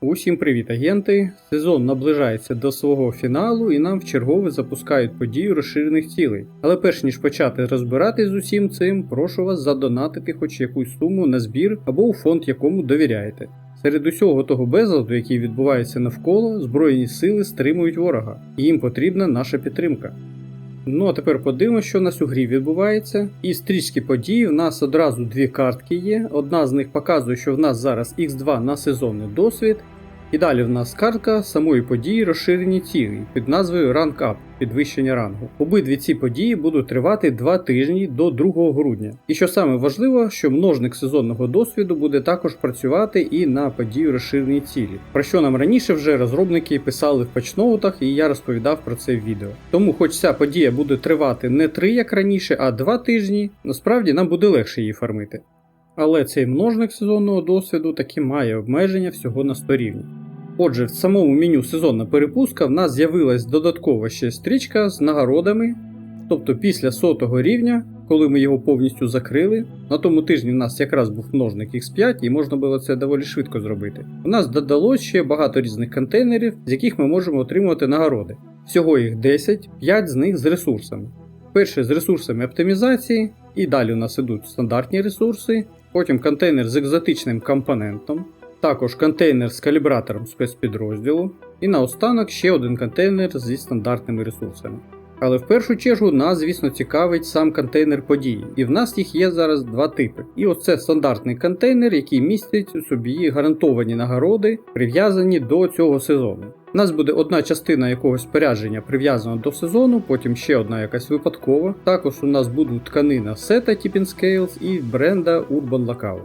Усім привіт, агенти! Сезон наближається до свого фіналу і нам вчергове запускають подію розширених цілей. Але перш ніж почати розбиратись з усім цим, прошу вас задонатити хоч якусь суму на збір або у фонд, якому довіряєте. Серед усього того безладу, який відбувається навколо, Збройні сили стримують ворога, і їм потрібна наша підтримка. Ну а тепер подивимося, що у нас у грі відбувається. І стрічки подій в нас одразу дві картки є. Одна з них показує, що в нас зараз X2 на сезонний досвід. І далі в нас картка самої події розширені цілі під назвою Rank Up підвищення рангу. Обидві ці події будуть тривати 2 тижні до 2 грудня. І що саме важливо, що множник сезонного досвіду буде також працювати і на подію розширені цілі, про що нам раніше вже розробники писали в патчноутах, і я розповідав про це в відео. Тому, хоч ця подія буде тривати не 3 як раніше, а 2 тижні, насправді нам буде легше її фармити. Але цей множник сезонного досвіду таки має обмеження всього на 100 рівнів. Отже, в самому меню сезонна перепустка в нас з'явилась додаткова ще стрічка з нагородами. Тобто після сотого рівня, коли ми його повністю закрили, на тому тижні в нас якраз був множник X5 і можна було це доволі швидко зробити. У нас додалось ще багато різних контейнерів, з яких ми можемо отримувати нагороди. Всього їх 10, 5 з них з ресурсами. Перший з ресурсами оптимізації, і далі у нас ідуть стандартні ресурси, потім контейнер з екзотичним компонентом, також контейнер з калібратором спецпідрозділу, і наостанок ще один контейнер зі стандартними ресурсами. Але в першу чергу нас, звісно, цікавить сам контейнер події, і в нас їх є зараз два типи. І оце стандартний контейнер, який містить у собі гарантовані нагороди, прив'язані до цього сезону. У нас буде одна частина якогось спорядження прив'язана до сезону, потім ще одна якась випадкова. Також у нас будуть тканина сета Tipping Scales і бренда Urban Lockout.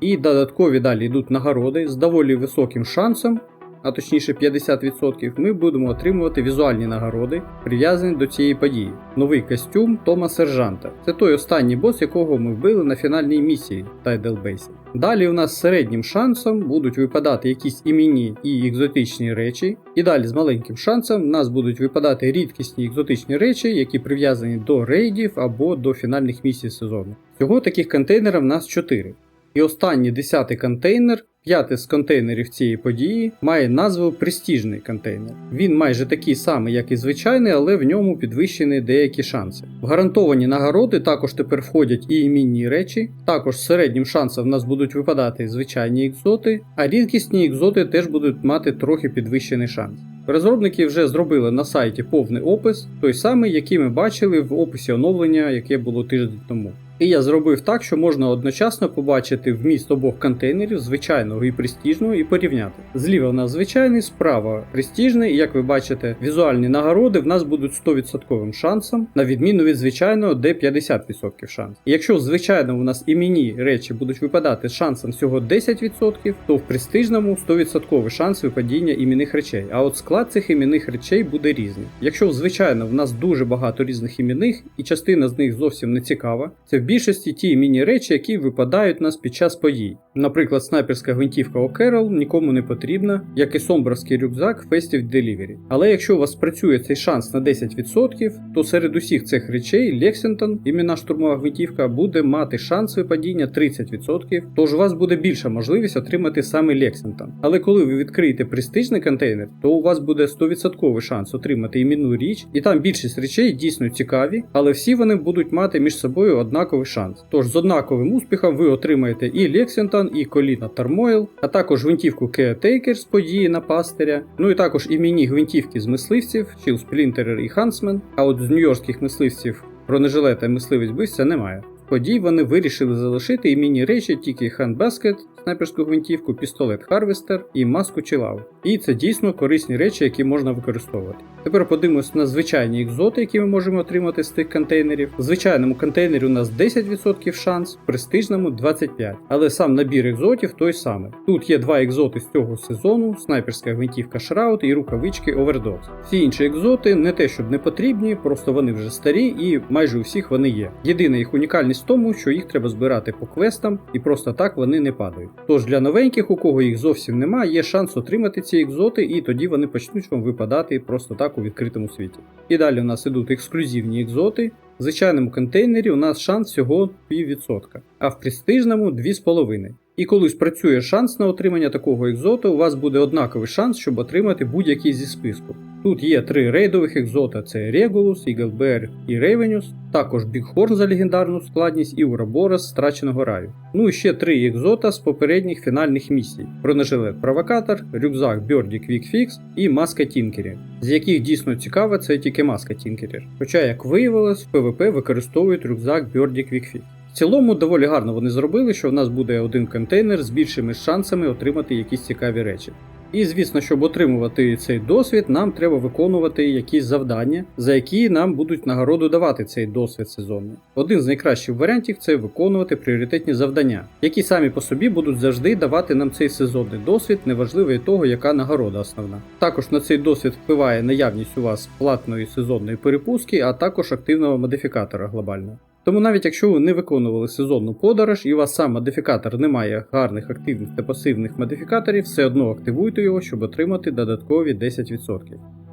І додаткові далі йдуть нагороди з доволі високим шансом, а точніше 50%, ми будемо отримувати візуальні нагороди, прив'язані до цієї події. Новий костюм Тома Сержанта. Це той останній бос, якого ми вбили на фінальній місії Base. Далі у нас середнім шансом будуть випадати якісь іменні і екзотичні речі. І далі з маленьким шансом в нас будуть випадати рідкісні екзотичні речі, які прив'язані до рейдів або до фінальних місій сезону. Всього таких контейнерів в нас 4. І останній десятий контейнер, п'ятий з контейнерів цієї події, має назву Престижний контейнер. Він майже такий самий, як і звичайний, але в ньому підвищені деякі шанси. В гарантовані нагороди також тепер входять і іменні речі, також з середнім шансом в нас будуть випадати звичайні екзоти, а рідкісні екзоти теж будуть мати трохи підвищений шанс. Розробники вже зробили на сайті повний опис, той самий, який ми бачили в описі оновлення, яке було тиждень тому. І я зробив так, що можна одночасно побачити вміст обох контейнерів, звичайного і престижного, і порівняти. Зліва в нас звичайний, справа престижний, і як ви бачите, візуальні нагороди в нас будуть 100% шансом, на відміну від звичайного, де 50% шанс. І якщо в звичайному у нас іменні речі будуть випадати з шансом всього 10%, то в престижному 100% шанс випадіння іменних речей. А от склад цих іменних речей буде різний. Якщо звичайно в нас дуже багато різних іменних, і частина з них зовсім не цікава, це в більшості ті іменні речі, які випадають нас під час подій. Наприклад, снайперська гвинтівка O'Carroll нікому не потрібна, як і сомбровський рюкзак Festive Delivery. Але якщо у вас працює цей шанс на 10%, то серед усіх цих речей Lexington, імена штурмова гвинтівка, буде мати шанс випадіння 30%, тож у вас буде більша можливість отримати саме Lexington. Але коли ви відкриєте престижний контейнер, то у вас буде 100% шанс отримати іменну річ, і там більшість речей дійсно цікаві, але всі вони будуть мати між собою однаковий шанс. Тож з однаковим успіхом ви отримаєте і Лексінгтон, і коліна Тармойл, а також гвинтівку Caretaker з події на пастиря, ну і також імені гвинтівки з мисливців, Shield Splinterer і Huntsman, а от з нью-йоркських мисливців бронежилета і мисливець бивця немає. Подій вони вирішили залишити іменні речі тільки Handbasket, снайперську гвинтівку, пістолет Харвестер і маску Чилау. І це дійсно корисні речі, які можна використовувати. Тепер подивимось на звичайні екзоти, які ми можемо отримати з тих контейнерів. В звичайному контейнері у нас 10% шанс, в престижному 25%. Але сам набір екзотів той самий. Тут є два екзоти з цього сезону: снайперська гвинтівка Shroud і рукавички Overdose. Всі інші екзоти не те, щоб не потрібні, просто вони вже старі і майже у всіх вони є. Єдина їх унікальність в тому, що їх треба збирати по квестам і просто так вони не падають. Тож для новеньких, у кого їх зовсім нема, є шанс отримати ці екзоти, і тоді вони почнуть вам випадати просто так у відкритому світі. І далі у нас ідуть ексклюзивні екзоти. В звичайному контейнері у нас шанс всього 0,5%, а в престижному 2,5%. І коли спрацює шанс на отримання такого екзоту, у вас буде однаковий шанс, щоб отримати будь-який зі списку. Тут є три рейдових екзота: це Регулус, Іглбер і Рейвенюс, також Бігхорн за легендарну складність і Ураборос з страченого раю. Ну і ще три екзота з попередніх фінальних місій: бронежилет Провокатор, рюкзак Бьорді Квікфікс і маска Тінкері, з яких дійсно цікава це тільки маска Тінкері. Хоча, як виявилось, в ПВП використовують рюкзак Бьорді Квікфікс. В цілому доволі гарно вони зробили, що в нас буде один контейнер з більшими шансами отримати якісь цікаві речі. І звісно, щоб отримувати цей досвід, нам треба виконувати якісь завдання, за які нам будуть нагороду давати цей досвід сезонний. Один з найкращих варіантів це виконувати пріоритетні завдання, які самі по собі будуть завжди давати нам цей сезонний досвід, неважливо від того, яка нагорода основна. Також на цей досвід впливає наявність у вас платної сезонної перепустки, а також активного модифікатора глобального. Тому навіть якщо ви не виконували сезонну подорож і у вас сам модифікатор не має гарних активних та пасивних модифікаторів, все одно активуйте його, щоб отримати додаткові 10%.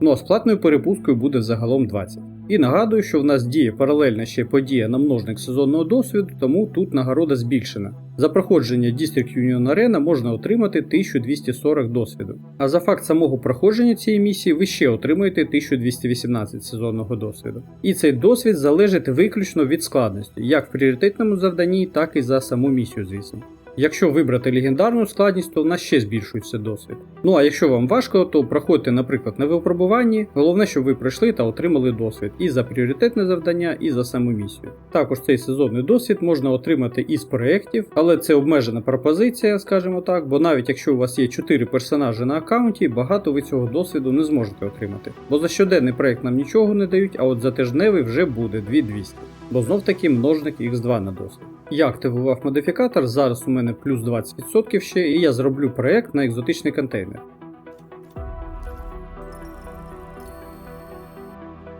Ну а з платною перепусткою буде загалом 20%. І нагадую, що в нас діє паралельна ще подія на множник сезонного досвіду, тому тут нагорода збільшена. За проходження District Union Arena можна отримати 1240 досвіду. А за факт самого проходження цієї місії ви ще отримуєте 1218 сезонного досвіду. І цей досвід залежить виключно від складності, як в пріоритетному завданні, так і за саму місію, звісно. Якщо вибрати легендарну складність, то в нас ще збільшується досвід. Ну а якщо вам важко, то проходьте, наприклад, на випробуванні. Головне, щоб ви пройшли та отримали досвід і за пріоритетне завдання, і за саму місію. Також цей сезонний досвід можна отримати із проєктів, але це обмежена пропозиція, скажімо так, бо навіть якщо у вас є 4 персонажі на аккаунті, багато ви цього досвіду не зможете отримати. Бо за щоденний проєкт нам нічого не дають, а от за тижневий вже буде 2200. Бо знов таки множник X2 на досвід. Я активував модифікатор, зараз у мене плюс 20% ще, і я зроблю проєкт на екзотичний контейнер.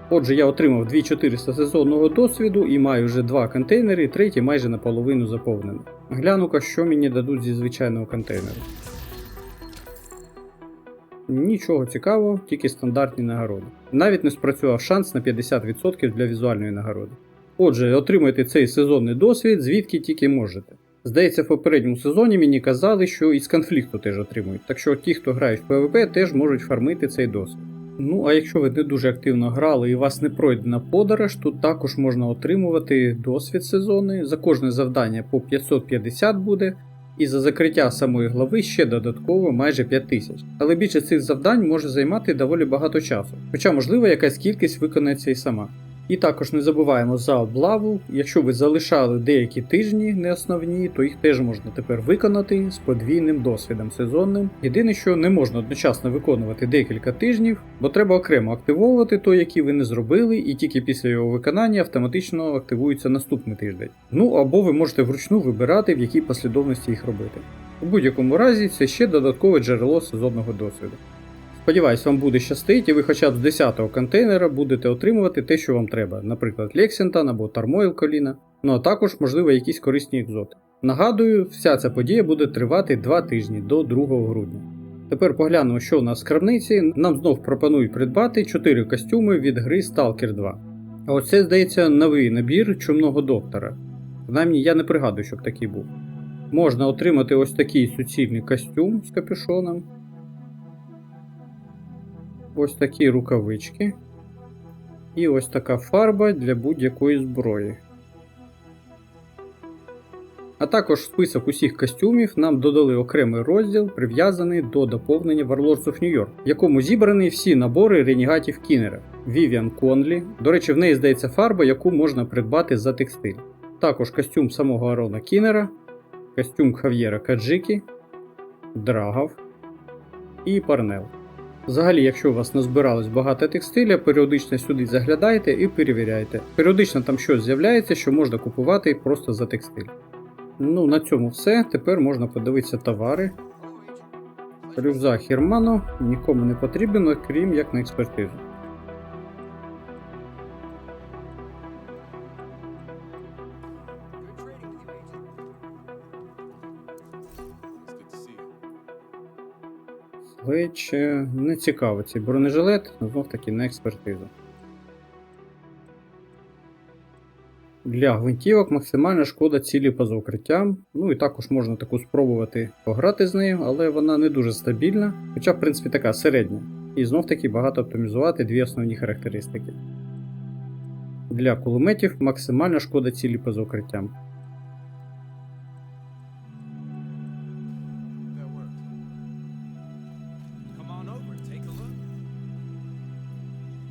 Отже, я отримав 2400 сезонного досвіду і маю вже два контейнери, третій майже наполовину заповнений. Гляну-ка, що мені дадуть зі звичайного контейнеру. Нічого цікавого, тільки стандартні нагороди. Навіть не спрацював шанс на 50% для візуальної нагороди. Отже, отримайте цей сезонний досвід, звідки тільки можете. Здається, в попередньому сезоні мені казали, що із конфлікту теж отримують, так що ті, хто грають в ПВП, теж можуть фармити цей досвід. Ну а якщо ви не дуже активно грали і вас не пройдена подорож, тут також можна отримувати досвід сезонний. За кожне завдання по 550 буде, і за закриття самої глави ще додатково майже 5000. Але більше цих завдань може займати доволі багато часу, хоча, можливо, якась кількість виконається і сама. І також не забуваємо за облаву. Якщо ви залишали деякі тижні не основні, то їх теж можна тепер виконати з подвійним досвідом сезонним. Єдине, що не можна одночасно виконувати декілька тижнів, бо треба окремо активовувати той, який ви не зробили, і тільки після його виконання автоматично активується наступний тиждень. Ну або ви можете вручну вибирати, в якій послідовності їх робити. У будь-якому разі це ще додаткове джерело сезонного досвіду. Сподіваюсь, вам буде щастить, і ви хоча б з 10-го контейнера будете отримувати те, що вам треба, наприклад, Лексінтон або Тармойл коліна, ну а також, можливо, якісь корисні екзоти. Нагадую, вся ця подія буде тривати 2 тижні до 2 грудня. Тепер поглянемо, що у нас в крамниці. Нам знов пропонують придбати 4 костюми від гри Stalker 2. А оце, здається, новий набір чумного доктора. Принаймні, я не пригадую, щоб такий був. Можна отримати ось такий суцільний костюм з капюшоном ось такі рукавички. І ось така фарба для будь-якої зброї. А також список усіх костюмів нам додали окремий розділ, прив'язаний до доповнення Warlords of New York, в якому зібрані всі набори ренігатів Кінера. Вівіан Конлі. До речі, в неї здається фарба, яку можна придбати за текстиль. Також костюм самого Арона Кінера, костюм Хав'єра Каджики, Драгов і Парнел. Взагалі, якщо у вас назбиралось багато текстиля, періодично сюди заглядайте і перевіряйте. Періодично там щось з'являється, що можна купувати просто за текстиль. Ну, на цьому все. Тепер можна подивитися товари. Рюкзак Хермано нікому не потрібен, крім як на експертизу. Леч не цікаво цей бронежилет, знов таки на експертизу. Для гвинтівок максимальна шкода цілі поза укриттям. Ну і також можна таку спробувати пограти з нею, але вона не дуже стабільна, хоча, в принципі, така середня. І знов таки багато оптимізувати дві основні характеристики. Для кулеметів максимальна шкода цілі поза укриттям.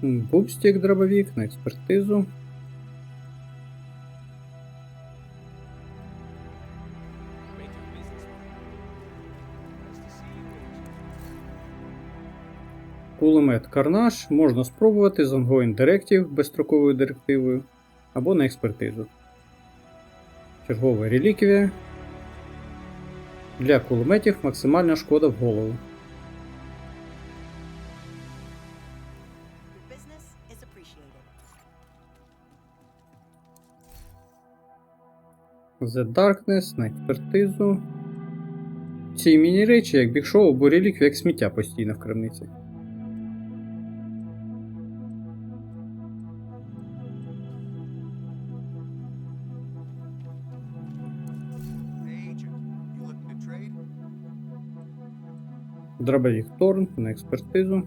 Бубстік дробовік на експертизу. Кулемет Карнаж можна спробувати з Ongoing Directive безстроковою директивою або на експертизу. Чергова реліквія. Для кулеметів максимальна шкода в голову. The Darkness на експертизу. Ці міні-речі, як бікшоу або реліквія, як сміття постійно в крамниці. Дробовік Торн на експертизу.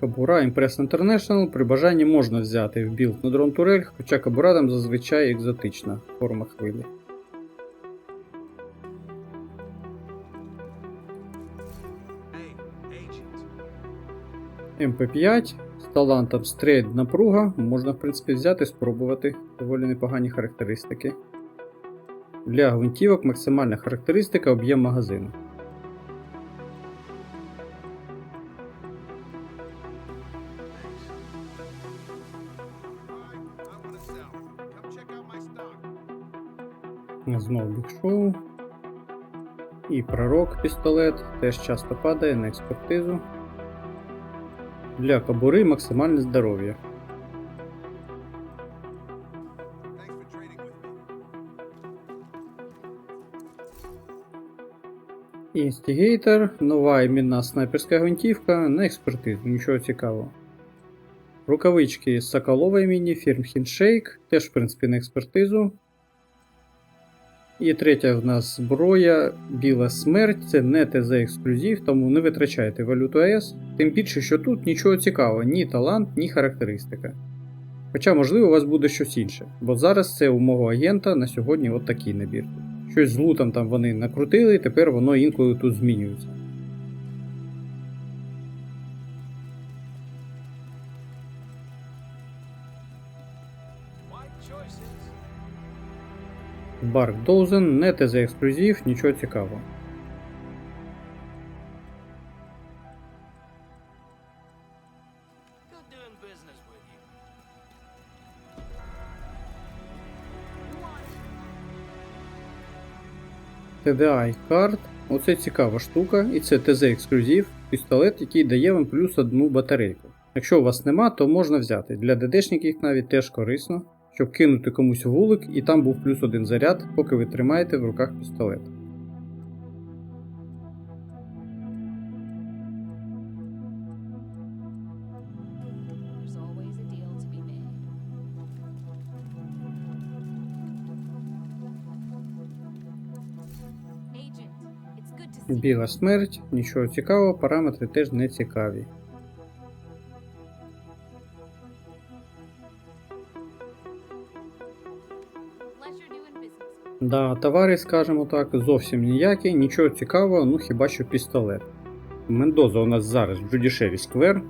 Кабура Impress International при бажанні можна взяти в білд на дрон турель, хоча кабура там зазвичай екзотична форма хвилі. Hey, Agent. МП5 з талантом стрейт напруга можна в принципі взяти спробувати доволі непогані характеристики. Для гвинтівок максимальна характеристика об'єм магазину. Знову бікшоу. І пророк пістолет теж часто падає на експертизу. Для кабури максимальне здоров'я. Інстігейтор, нова іменна снайперська гвинтівка на експертизу, нічого цікавого. Рукавички з Соколова імені, фірм Handshake, теж в принципі на експертизу. І третя в нас зброя Біла смерть, це не ТЗ ексклюзив, тому не витрачайте валюту АЕС. Тим більше, що тут нічого цікавого, ні талант, ні характеристика. Хоча, можливо, у вас буде щось інше, бо зараз це у мого агента на сьогодні от такий набір. Щось з лутом там вони накрутили, і тепер воно інколи тут змінюється. Wide choices. Барк Доузен, не ТЗ ексклюзив, нічого цікавого. TDI карт. Оце цікава штука, і це ТЗ ексклюзив, пістолет, який дає вам плюс одну батарейку. Якщо у вас нема, то можна взяти. Для ДДшників навіть теж корисно, щоб кинути комусь вулик і там був плюс один заряд, поки ви тримаєте в руках пістолет. Біла смерть, нічого цікавого, параметри теж не цікаві. Да, товари, скажімо так, зовсім ніякі, нічого цікавого, ну хіба що пістолет. Мендоза у нас зараз в Джудішері Сквер,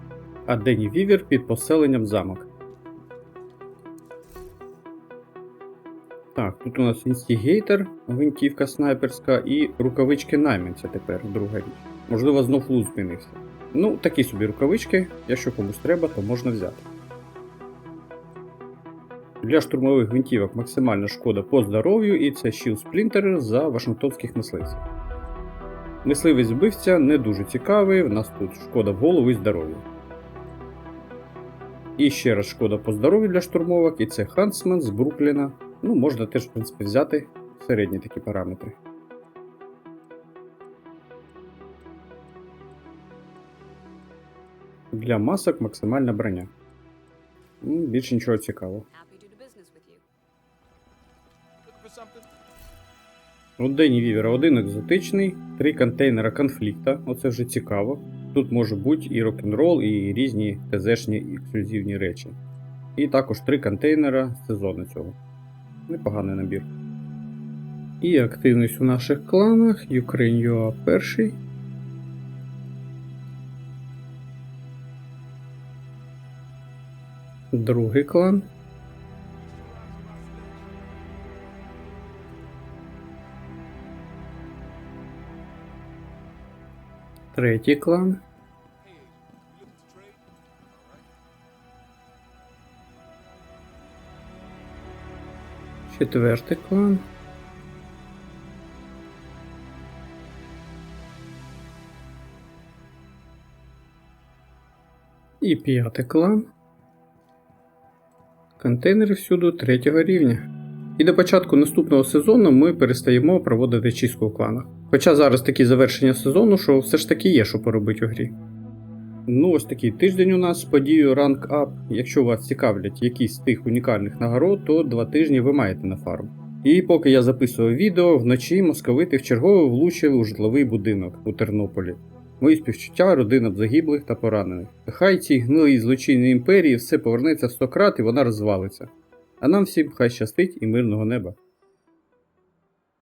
а Дені Вівер під поселенням замок. Так, тут у нас інстігейтор, гвинтівка снайперська і рукавички найманця тепер, друга річ. Можливо, знов луз змінився. Ну, такі собі рукавички, якщо комусь треба, то можна взяти. Для штурмових гвинтівок максимальна шкода по здоров'ю, і це Shield Splinter за вашингтонських мисливців. Мисливець вбивця не дуже цікавий, в нас тут шкода в голову і здоров'ю. І ще раз шкода по здоров'ю для штурмовок, і це Хансмен з Брукліна. Ну, можна теж, в принципі, взяти середні такі параметри. Для масок максимальна броня. Більше нічого цікавого. Something? Вівера один екзотичний, три контейнера конфлікта. Оце вже цікаво. Тут може бути і рок-н-рол, і різні ТЗшні ексклюзивні речі. І також три контейнера сезону цього. Непоганий набір. І активність у наших кланах. Ukraine.ua перший. Другий клан. Третій клан. Четвертий клан. І п'ятий клан. Контейнери всюди третього рівня. І до початку наступного сезону ми перестаємо проводити чистку у кланах. Хоча зараз такі завершення сезону, що все ж таки є, що поробити у грі. Ну, ось такий тиждень у нас з подією Rank Up. Якщо вас цікавлять якісь з тих унікальних нагород, то два тижні ви маєте на фарм. І поки я записував відео, вночі московити вчергове влучили у житловий будинок у Тернополі. Мої співчуття родинам загиблих та поранених. Хай цій гнилій злочинній імперії все повернеться сто крат і вона розвалиться. А нам всім хай щастить і мирного неба.